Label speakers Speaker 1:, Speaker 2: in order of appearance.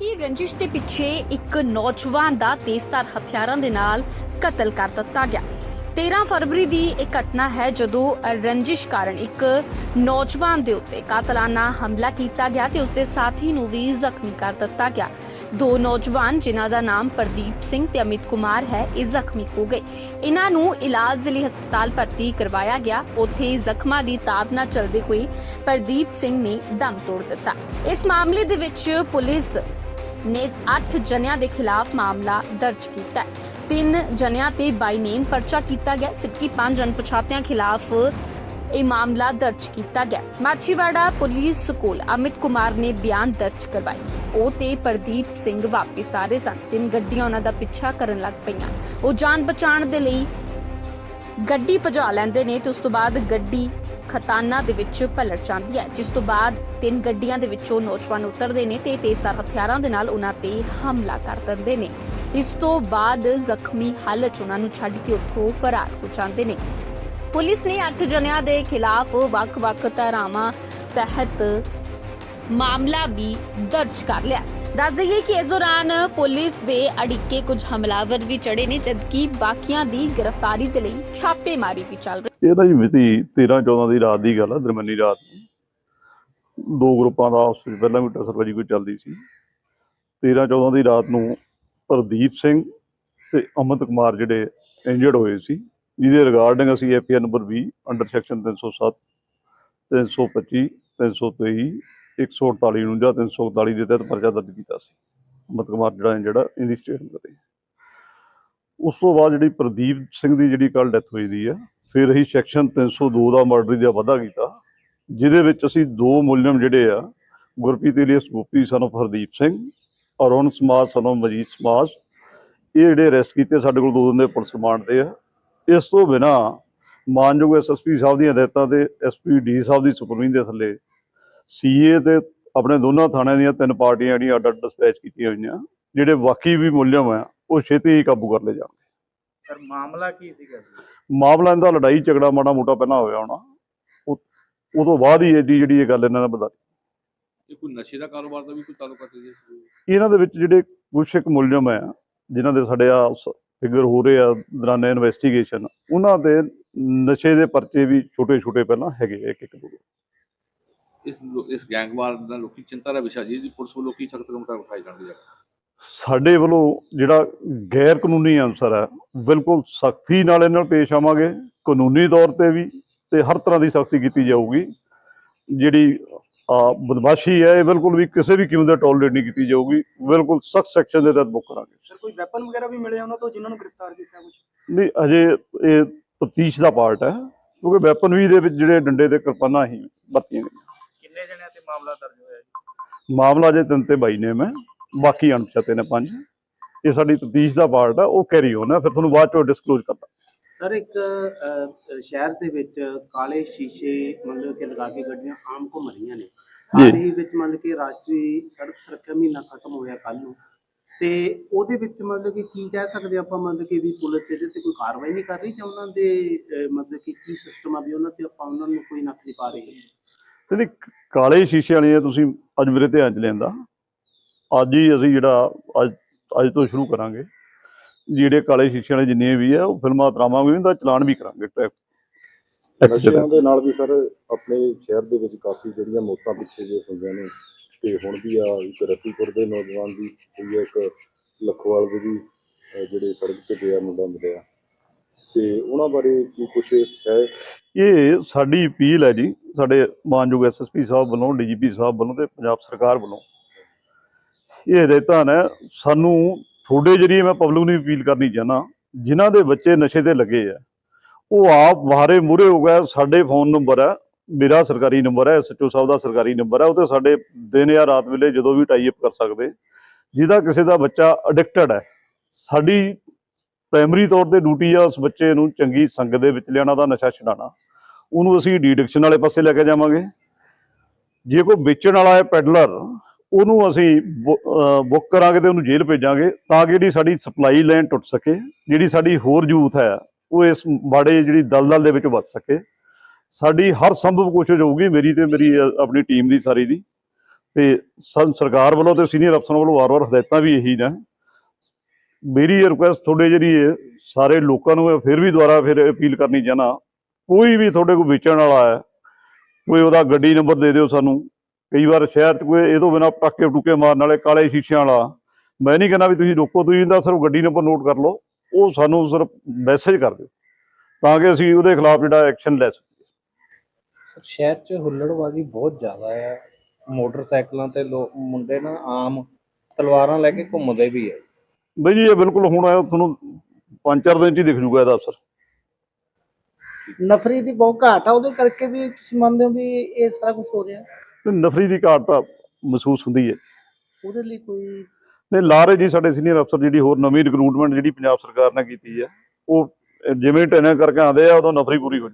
Speaker 1: ਹੀ ਰੰਜਿਸ਼ ਦੇ ਪਿੱਛੇ ਇੱਕ ਨੌਜਵਾਨ ਦਾ ਤੇਜ਼ਧਾਰ ਹਥਿਆਰਾਂ ਦੇ ਨਾਲ ਕਤਲ ਕਰ ਦਿੱਤਾ ਗਿਆ। 13 ਫਰਵਰੀ ਦੀ ਇਹ ਘਟਨਾ ਹੈ ਜਦੋਂ ਰੰਜਿਸ਼ ਕਾਰਨ ਇੱਕ ਨੌਜਵਾਨ ਦੇ ਉੱਤੇ ਕਾਤਲਾਨਾ ਹਮਲਾ ਕੀਤਾ ਗਿਆ ਤੇ ਉਸਦੇ ਸਾਥੀ ਨੂੰ ਵੀ ਜ਼ਖਮੀ ਕਰ ਦਿੱਤਾ ਗਿਆ। ਦੋ ਨੌਜਵਾਨ, ਜਿਨ੍ਹਾਂ ਦਾ ਨਾਮ ਪ੍ਰਦੀਪ ਸਿੰਘ ਤੇ ਅਮਿਤ ਕੁਮਾਰ ਹੈ, ਇਹ ਜ਼ਖਮੀ ਹੋ ਗਏ। ਇਹਨਾਂ ਨੂੰ ਇਲਾਜ ਦੇ ਲਈ ਹਸਪਤਾਲ ਭਰਤੀ ਕਰਵਾਇਆ ਗਿਆ। ਉੱਥੇ ਜ਼ਖਮਾਂ ਦੀ ਤਾਬ ਨਾਲ ਚੱਲਦੇ ਹੋਏ ਪ੍ਰਦੀਪ ਸਿੰਘ ਨੇ ਦਮ ਤੋੜ ਦਿੱਤਾ। ਇਸ ਮਾਮਲੇ ਦੇ ਵਿੱਚ ਪੁਲਿਸ ਨੇ 8 ਜਣਿਆਂ ਦੇ ਖਿਲਾਫ ਮਾਮਲਾ ਦਰਜ ਕੀਤਾ ਹੈ। ਤਿੰਨ ਜਣਿਆਂ ਤੇ ਬਾਈ ਨੇਮ ਪਰਚਾ ਕੀਤਾ ਗਿਆ, ਜਦਕਿ ਪੰਜ ਅਣਪਛਾਤਿਆਂ ਖਿਲਾਫ ਇਹ ਮਾਮਲਾ ਦਰਜ ਕੀਤਾ ਗਿਆ। ਮਾਛੀਵਾੜਾ ਪੁਲਿਸ ਕੋਲ ਅਮਿਤ ਕੁਮਾਰ ਨੇ ਬਿਆਨ ਦਰਜ ਕਰਵਾਈ ਉਹ ਤੇ ਪ੍ਰਦੀਪ ਸਿੰਘ ਵਾਪਸ ਆ ਰਹੇ ਸਨ। ਤਿੰਨ ਗੱਡੀਆਂ ਉਹਨਾਂ ਦਾ ਪਿੱਛਾ ਕਰਨ ਲੱਗ ਪਈਆਂ। ਉਹ ਜਾਨ ਬਚਾਉਣ ਦੇ ਲਈ ਗੱਡੀ ਭਜਾ ਲੈਂਦੇ ਨੇ ਤੇ ਉਸ ਤੋਂ ਬਾਅਦ ਗੱਡੀ ਖਤਾਨਾ ਦੇ ਵਿੱਚ ਪਲਟ ਜਾਂਦੀ ਹੈ, ਜਿਸ ਤੋਂ ਬਾਅਦ ਤਿੰਨ ਗੱਡੀਆਂ ਦੇ ਵਿੱਚੋਂ ਨੌਜਵਾਨ ਉਤਰਦੇ ਨੇ ਤੇ ਤੇਜ਼ਧਾਰ ਹਥਿਆਰਾਂ ਦੇ ਨਾਲ ਉਹਨਾਂ ਤੇ ਹਮਲਾ ਕਰ ਦਿੰਦੇ ਨੇ। ਇਸ ਤੋਂ ਬਾਅਦ ਜ਼ਖਮੀ ਹਾਲਤ 'ਚ ਉਹਨਾਂ ਨੂੰ ਛੱਡ ਕੇ ਉੱਥੋਂ ਫਰਾਰ ਹੋ ਜਾਂਦੇ ਨੇ। ਪੁਲਿਸ ਨੇ 8 ਜਣਿਆਂ ਦੇ ਖਿਲਾਫ ਵੱਖ-ਵੱਖ ਧਾਰਾਵਾਂ ਤਹਿਤ ਮਾਮਲਾ ਵੀ ਦਰਜ ਕਰ ਲਿਆ। ਦੱਸ ਦਈਏ ਕਿ ਇਸ ਦੌਰਾਨ ਪੁਲਿਸ ਦੇ ਅੜਿੱਕੇ ਕੁਝ ਹਮਲਾਵਰ ਵੀ ਚੜੇ ਨੇ, ਜਦਕਿ ਬਾਕੀਆਂ ਦੀ ਗ੍ਰਿਫਤਾਰੀ ਦੇ ਲਈ ਛਾਪੇਮਾਰੀ ਵੀ ਚੱਲ ਰਹੀ
Speaker 2: ਇਹਦਾ ਜੀ ਮਿਤੀ 13 14 ਦੀ ਰਾਤ ਦੀ ਗੱਲ ਆ ਦਰਮਨੀ ਰਾਤ ਦੋ ਗਰੁੱਪਾਂ ਦਾ ਆਪਸ ਵਿੱਚ ਪਹਿਲਾਂ ਵੀ ਟਸਰਬਾਜੀ ਕੋਈ ਚੱਲਦੀ ਸੀ। 13 14 ਦੀ ਰਾਤ ਨੂੰ ਪ੍ਰਦੀਪ ਸਿੰਘ ਤੇ ਅਮਿਤ ਕੁਮਾਰ ਜਿਹੜੇ ਇੰਜਰਡ ਹੋਏ ਸੀ, ਜਿਹਦੇ ਰਿਗਾਰਡਿੰਗ ਅਸੀਂ ਐਫਆਈਆਰ ਨੰਬਰ 20 ਅੰਡਰ ਸੈਕਸ਼ਨ 307 325 323 148 ਨੂੰ ਜਾਂ 341 ਦੇ ਤਹਿਤ ਪਰਚਾ ਦਰਜ ਕੀਤਾ ਸੀ। ਅਮਿਤ ਕੁਮਾਰ ਜਿਹੜਾ ਜਿਹੜਾ ਇਹਦੀ ਸਟੇਟਮੈਂਟ ਤੇ ਉਸ ਤੋਂ ਬਾਅਦ ਜਿਹੜੀ ਪ੍ਰਦੀਪ ਸਿੰਘ ਦੀ ਜਿਹੜੀ ਕੱਲ ਡੈਥ ਹੋਈ ਦੀ ਆ ਫਿਰ ਅਸੀਂ ਸੈਕਸ਼ਨ 302 ਦਾ ਮਰਡਰ ਦਾ ਵਾਧਾ ਕੀਤਾ, ਜਿਹਦੇ ਵਿੱਚ ਅਸੀਂ ਦੋ ਮੁਲਜ਼ਮ ਜਿਹੜੇ ਆ, ਗੁਰਪ੍ਰੀਤ ਇਲੀਅਸ ਗੋਪੀ ਸਾਨੂੰ ਹਰਦੀਪ ਸਿੰਘ, ਅਰੁਣ ਸਮਾਜ ਸਾਨੂੰ ਮਜੀਦ ਸਮਾਜ, ਇਹ ਜਿਹੜੇ ਅਰੈਸਟ ਕੀਤੇ ਸਾਡੇ ਕੋਲ ਦੋ ਦਿਨ ਦੇ ਪੁਲਿਸ ਰਿਮਾਂਡ ਤੇ ਆ। ਇਸ ਤੋਂ ਬਿਨਾ ਮਾਨਯੋਗ ਐਸਐਸਪੀ ਸਾਹਿਬ ਦੀਆਂ ਹਦਾਇਤਾਂ ਤੇ ਐਸਪੀ ਡੀ ਸਾਹਿਬ ਦੀ ਸੁਪਰਵਿਜ਼ਨ ਦੇ ਥੱਲੇ ਸੀਏ ਤੇ ਆਪਣੇ ਦੋਨਾਂ ਥਾਣਿਆਂ ਦੀਆਂ ਤਿੰਨ ਪਾਰਟੀਆਂ ਜਿਹੜੀਆਂ ਅੱਡ ਅੱਡ ਡਿਸਪੈਚ ਕੀਤੀਆਂ ਹੋਈਆਂ ਜਿਹੜੇ ਬਾਕੀ ਵੀ ਮੁਲਜ਼ਮ ਆ ਉਹ ਛੇਤੀ ਹੀ ਕਾਬੂ ਕਰ ਲਏ ਜਾਣਗੇ।
Speaker 3: ਸਰ ਮਾਮਲਾ ਕੀ ਸੀਗਾ ਜੀ?
Speaker 2: ਮਾਮਲਾ ਇਹਦਾ ਲੜਾਈ ਝਗੜਾ ਮਾੜਾ ਮੋਟਾ ਪਹਿਲਾਂ ਹੋਇਆ ਹੋਣਾ ਉਹ ਤੋਂ ਬਾਅਦ ਹੀ ਐਡੀ ਜਿਹੜੀ ਇਹ ਗੱਲ ਇਹਨਾਂ ਨੇ
Speaker 4: ਇਹ ਕੋਈ ਨਸ਼ੇ ਦਾ ਕਾਰੋਬਾਰ ਦਾ ਵੀ ਕੋਈ ਤਾਲੁਕ ਹੈ ਜੀ
Speaker 2: ਇਹਨਾਂ ਦੇ ਵਿੱਚ ਜਿਹੜੇ ਕੁਛ ਇੱਕ ਮੁਲਜ਼ਮ ਆ ਜਿਨ੍ਹਾਂ ਦੇ ਸਾਡੇ ਆ ਫਿਗਰ ਹੋ ਰਹੇ ਆ ਦੌਰਾਨ ਇਨਵੈਸਟੀਗੇਸ਼ਨ ਉਹਨਾਂ ਦੇ ਨਸ਼ੇ ਦੇ ਪਰਚੇ ਵੀ ਛੋਟੇ ਛੋਟੇ ਪਹਿਲਾਂ ਹੈਗੇ ਇੱਕ ਇੱਕ ਦੋ।
Speaker 4: ਇਸ ਇਸ ਗੈਂਗਵਾਰ ਦਾ ਲੋਕੀ ਚਿੰਤਾ ਦਾ ਵਿਸ਼ਾ ਜੀ ਇਹਦੀ ਪੁਲਿਸ ਵੱਲੋਂ ਕੀ ਸਖਤ ਕਦਮ ਉਠਾਏ ਜਾਣਗੇ
Speaker 2: ਸਾਡੇ ਵੱਲੋਂ ਜਿਹੜਾ ਗੈਰ ਕਾਨੂੰਨੀ ਅਨਸਰ ਹੈ ਬਿਲਕੁਲ ਸਖਤੀ ਨਾਲ ਇਹਨਾਂ ਨਾਲ ਪੇਸ਼ ਆਵਾਂਗੇ ਕਾਨੂੰਨੀ ਤੌਰ ਤੇ ਵੀ ਤੇ ਹਰ ਤਰ੍ਹਾਂ ਦੀ ਸਖਤੀ ਕੀਤੀ ਜਾਊਗੀ। ਜਿਹੜੀ ਬਦਮਾਸ਼ੀ ਹੈ ਇਹ ਬਿਲਕੁਲ ਵੀ ਕਿਸੇ ਵੀ ਕਿਉਂ ਦਾ ਟੋਲਰੇਟ ਨਹੀਂ ਕੀਤੀ ਜਾਊਗੀ ਬਿਲਕੁਲ ਸਖਤ ਸੈਕਸ਼ਨ ਦੇ ਤਹਿਤ ਬੁੱਕ ਕਰਾਂਗੇ।
Speaker 3: ਸਰ ਕੋਈ ਵੈਪਨ ਵਗੈਰਾ ਵੀ ਮਿਲੇ ਉਹਨਾਂ ਤੋਂ ਜਿਨ੍ਹਾਂ ਨੂੰ ਗ੍ਰਿਫਤਾਰ ਕੀਤਾ ਕੁਝ
Speaker 2: ਨਹੀਂ ਅਜੇ ਇਹ ਤਫਤੀਸ਼ ਦਾ ਪਾਰਟ ਹੈ ਕਿਉਂਕਿ ਵੈਪਨ ਵੀ ਦੇ ਵਿੱਚ ਜਿਹੜੇ ਡੰਡੇ ਤੇ ਕਿਰਪਾਨਾਂ ਹੀ ਵਰਤੀਆਂ ਗਈਆਂ।
Speaker 3: ਮਾਮਲਾ ਦਰਜ ਹੋਇਆ ਜੀ।
Speaker 2: ਮਾਮਲਾ ਜੇ ਤਿੰਨ ਤੇ ਬਾਈ ਨੇ ਮੈਂ ਬਾਕੀ ਅਣਪਛਾਤੇ ਨੇ ਪੰਜ। ਇਹ ਸਾਡੀ ਤਫਤੀਸ਼ ਦਾ ਪਾਰਟ ਹੈ ਉਹ ਕੈਰੀ ਹੋਣਾ ਫਿਰ ਤੁਹਾਨੂੰ ਬਾਅਦ ਚੋਂ ਡਿਸਕਲੋਜ਼ ਕਰਦਾ।
Speaker 5: ਸਰ ਇੱਕ ਸ਼ਹਿਰ ਦੇ ਵਿੱਚ ਕਾਲੇ ਸ਼ੀਸ਼ੇ ਮਤਲਬ ਕਿ ਲਗਾ ਕੇ ਗੱਡੀਆਂ ਆਮ ਘੁੰਮ ਰਹੀਆਂ ਨੇ।
Speaker 2: ਜੀ।
Speaker 5: ਹਾਲ ਹੀ ਵਿੱਚ ਮਤਲਬ ਕਿ ਰਾਸ਼ਟਰੀ ਸੜਕ ਸੁਰੱਖਿਆ ਮਹੀਨਾ ਖਤਮ ਹੋਇਆ ਕੱਲ ਨੂੰ। ਤੇ ਉਹਦੇ ਵਿੱਚ ਮਤਲਬ ਕਿ ਕੀ ਕਹਿ ਸਕਦੇ ਆਪਾਂ ਮਤਲਬ ਕਿ ਵੀ ਪੁਲਿਸ ਇਹਦੇ ਤੇ ਕੋਈ ਕਾਰਵਾਈ ਨਹੀਂ ਕਰ ਰਹੀ ਜਾਂ ਉਹਨਾਂ ਦੇ ਮਤਲਬ ਕਿ ਕੀ ਸਿਸਟਮ ਆ ਵੀ ਉਹਨਾਂ ਤੇ ਆਪਾਂ ਉਹਨਾਂ ਨੂੰ ਕੋਈ ਨੱਥ ਨਹੀਂ ਪਾ ਰਹੇ।
Speaker 2: ਜਿਹੜੀ ਕਾਲੇ ਸ਼ੀਸ਼ੇ ਵਾਲੀ ਹੈ ਤੁਸੀਂ ਅੱਜ ਮੇਰੇ ਧਿਆਨ ਚ ਲਿਆਂਦਾ। ਅੱਜ ਹੀ ਅਸੀਂ ਜਿਹੜਾ ਅੱਜ ਅੱਜ ਤੋਂ ਸ਼ੁਰੂ ਕਰਾਂਗੇ। ਜਿਹੜੇ ਕਾਲੇ ਸ਼ੀਸ਼ੇ ਵਾਲੇ ਜਿੰਨੇ ਵੀ ਆ ਉਹ ਫਿਲਮਾਂ ਤਰਾਵਾਂਗੇ ਉਹਦਾ ਚਲਾਨ ਵੀ ਕਰਾਂਗੇ। ਟ੍ਰੈਫਿਕ
Speaker 6: ਨਸ਼ਿਆਂ ਦੇ ਨਾਲ ਵੀ ਸਰ ਆਪਣੇ ਸ਼ਹਿਰ ਦੇ ਵਿੱਚ ਕਾਫੀ ਜਿਹੜੀਆਂ ਮੌਤਾਂ ਪਿੱਛੇ ਜੇ ਹੋਈਆਂ ਨੇ ਤੇ ਹੁਣ ਵੀ ਆ ਇੱਕ ਰਤੀਪੁਰ ਦੇ ਨੌਜਵਾਨ ਦੀ ਹੋਈ ਹੈ ਇੱਕ ਲਖਵਾਲ ਦੇ ਵੀ ਜਿਹੜੇ ਸੜਕ ਤੇ ਪਿਆ ਮੁੰਡਾ ਮਿਲਿਆ। ਤੇ ਉਹਨਾਂ ਬਾਰੇ ਕੀ ਕੁਛ ਹੈ?
Speaker 2: ਇਹ ਸਾਡੀ ਅਪੀਲ ਹੈ ਜੀ, ਸਾਡੇ ਮਾਨਯੋਗ ਐਸਐਸਪੀ ਸਾਹਿਬ ਵੱਲੋਂ, ਡੀਜੀਪੀ ਸਾਹਿਬ ਵੱਲੋਂ ਤੇ ਪੰਜਾਬ ਸਰਕਾਰ ਵੱਲੋਂ। ਇਹ ਹਦਾਇਤਾਂ ਨੇ, ਸਾਨੂੰ ਤੁਹਾਡੇ ਜਰੀਏ ਮੈਂ ਪਬਲਿਕ ਨੂੰ ਅਪੀਲ ਕਰਨੀ ਚਾਹਨਾ ਜਿਨ੍ਹਾਂ ਦੇ ਬੱਚੇ ਨਸ਼ੇ ਤੇ ਲੱਗੇ ਆ। ਉਹ ਆਪ ਬਾਹਰੇ ਮੂਰੇ ਹੋ ਗਏ, ਸਾਡੇ ਫੋਨ ਨੰਬਰ ਹੈ, ਮੇਰਾ ਸਰਕਾਰੀ ਨੰਬਰ ਹੈ ਐਸਐਚਓ ਸਾਹਿਬ ਦਾ ਸਰਕਾਰੀ ਨੰਬਰ ਹੈ, ਉਹ ਤੇ ਸਾਡੇ ਦਿਨ ਜਾਂ ਰਾਤ ਵੇਲੇ ਜਦੋਂ ਵੀ ਟਾਈ ਅਪ ਕਰ ਸਕਦੇ। ਜਿਹਦਾ ਕਿਸੇ ਦਾ ਬੱਚਾ ਅਡਿਕਟਡ ਹੈ, ਸਾਡੀ ਪ੍ਰਾਇਮਰੀ ਤੌਰ ਤੇ ਡਿਊਟੀ ਆ ਉਸ ਬੱਚੇ ਨੂੰ ਚੰਗੀ ਸੰਗਤ ਦੇ ਵਿੱਚ ਲਿਆਉਣਾ ਦਾ ਨਸ਼ਾ ਛਡਾਉਣਾ। ਉਹਨੂੰ ਅਸੀਂ ਡੀਡਿਕਸ਼ਨ ਵਾਲੇ ਪਾਸੇ ਲੈ ਕੇ ਜਾਵਾਂਗੇ। ਜੇ ਕੋਈ ਵੇਚਣ ਵਾਲਾ ਹੈ ਪੈਡਲਰ ਉਹਨੂੰ ਅਸੀਂ ਬੁੱਕ ਕਰਾਂਗੇ ਤੇ ਉਹਨੂੰ ਜੇਲ੍ਹ ਭੇਜਾਂਗੇ ਤਾਂ ਕਿ ਜਿਹੜੀ ਸਾਡੀ ਸਪਲਾਈ ਲਾਈਨ ਟੁੱਟ ਸਕੇ, ਜਿਹੜੀ ਸਾਡੀ ਹੋਰ ਯੂਥ ਹੈ, ਉਹ ਇਸ ਬਾੜੇ ਜਿਹੜੀ ਦਲਦਲ ਦੇ ਵਿੱਚ ਬਚ ਸਕੇ। ਸਾਡੀ ਹਰ ਸੰਭਵ ਕੋਸ਼ਿਸ਼ ਹੋਊਗੀ ਮੇਰੀ ਤੇ ਮੇਰੀ ਆਪਣੀ ਟੀਮ ਦੀ ਸਾਰੀ ਦੀ। ਤੇ ਸਾਨੂੰ ਸਰਕਾਰ ਵੱਲੋਂ ਤੇ ਸੀਨੀਅਰ ਅਫਸਰਾਂ ਵੱਲੋਂ ਵਾਰ-ਵਾਰ ਹਦਾਇਤਾਂ ਵੀ ਇਹੀ ਨੇ। ਮੇਰੀ ਰਿਕੁਐਸਟ ਤੁਹਾਡੇ ਜਿਹੜੀ ਸਾਰੇ ਲੋਕਾਂ ਨੂੰ ਫਿਰ ਵੀ ਦੁਬਾਰਾ ਫਿਰ ਅਪੀਲ ਕਰਨੀ ਚਾਹਨਾ ਕੋਈ ਵੀ ਤੁਹਾਡੇ ਕੋਲ ਵੇਚਣ ਵਾਲਾ ਹੈ ਕੋਈ ਉਹਦਾ ਗੱਡੀ ਨੰਬਰ ਦੇ ਦਿਓ ਸਾਨੂੰ। ਕਈ ਵਾਰ ਸ਼ਹਿਰ 'ਚ ਕੋਈ ਇਹ ਤੋਂ ਬਿਨਾਂ ਪਟਾਕੇ ਟੁਕੇ ਮਾਰਨ ਵਾਲੇ ਕਾਲੇ ਸ਼ੀਸ਼ਿਆਂ ਵਾਲਾ। ਮੈਂ ਨਹੀਂ ਕਹਿੰਦਾ ਵੀ ਤੁਸੀਂ ਰੋਕੋ ਤੁਸੀਂ ਇਹਦਾ ਸਿਰਫ ਗੱਡੀ ਨੰਬਰ ਨੋਟ ਕਰ ਲਓ ਉਹ ਸਾਨੂੰ ਸਿਰਫ ਮੈਸੇਜ ਕਰ ਦਿਓ ਤਾਂ ਕਿ ਅਸੀਂ ਉਹਦੇ ਖਿਲਾਫ ਜਿਹੜਾ ਐਕਸ਼ਨ ਲੈ ਸਕੀਏ।
Speaker 7: ਸ਼ਹਿਰ 'ਚ ਹੁੱਲੜਬਾਜ਼ੀ ਬਹੁਤ ਜ਼ਿਆਦਾ ਹੈ। ਮੋਟਰਸਾਈਕਲਾਂ ਤੇ ਲੋਕ ਮੁੰਡੇ ਨਾ ਆਮ ਤਲਵਾਰਾਂ ਲੈ ਕੇ ਘੁੰਮਦੇ ਵੀ ਹੈ।
Speaker 2: ਨਹੀਂ ਜੀ ਇਹ ਬਿਲਕੁਲ ਹੁਣ ਤੁਹਾਨੂੰ ਪੰਜ ਚਾਰ ਦਿਨ 'ਚ ਹੀ ਦਿਖ ਜੂਗਾ ਇਹਦਾ ਅਸਰ।
Speaker 8: ਨਫਰੀ ਦੀ ਬਹੁਤ ਘਾਟ ਆ ਉਹਦੇ ਕਰਕੇ ਵੀ ਤੁਸੀਂ ਮੰਨਦੇ ਹੋ ਵੀ ਇਹ ਸਾਰਾ ਕੁਝ ਹੋ ਰਿਹਾ?
Speaker 2: ਤੇ ਨਫਰੀ ਦੀ ਘਾਟ ਤਾਂ ਮਹਿਸੂਸ ਹੁੰਦੀ ਹੈ।
Speaker 8: ਉਹਦੇ ਲਈ ਕੋਈ
Speaker 2: ਨੇ ਲਾਰੇ ਜੀ ਸਾਡੇ ਸੀਨੀਅਰ ਅਫਸਰ ਜਿਹੜੀ ਹੋਰ ਨਵੀਂ ਰਿਕਰੂਟਮੈਂਟ ਜਿਹੜੀ ਪੰਜਾਬ ਸਰਕਾਰ ਨੇ ਕੀਤੀ ਹੈ ਉਹ ਜਿਵੇਂ ਟ੍ਰੇਨਿੰਗ ਕਰਕੇ ਆਉਂਦੇ ਆ ਉਦੋਂ ਨਫਰੀ ਪੂਰੀ ਹੋ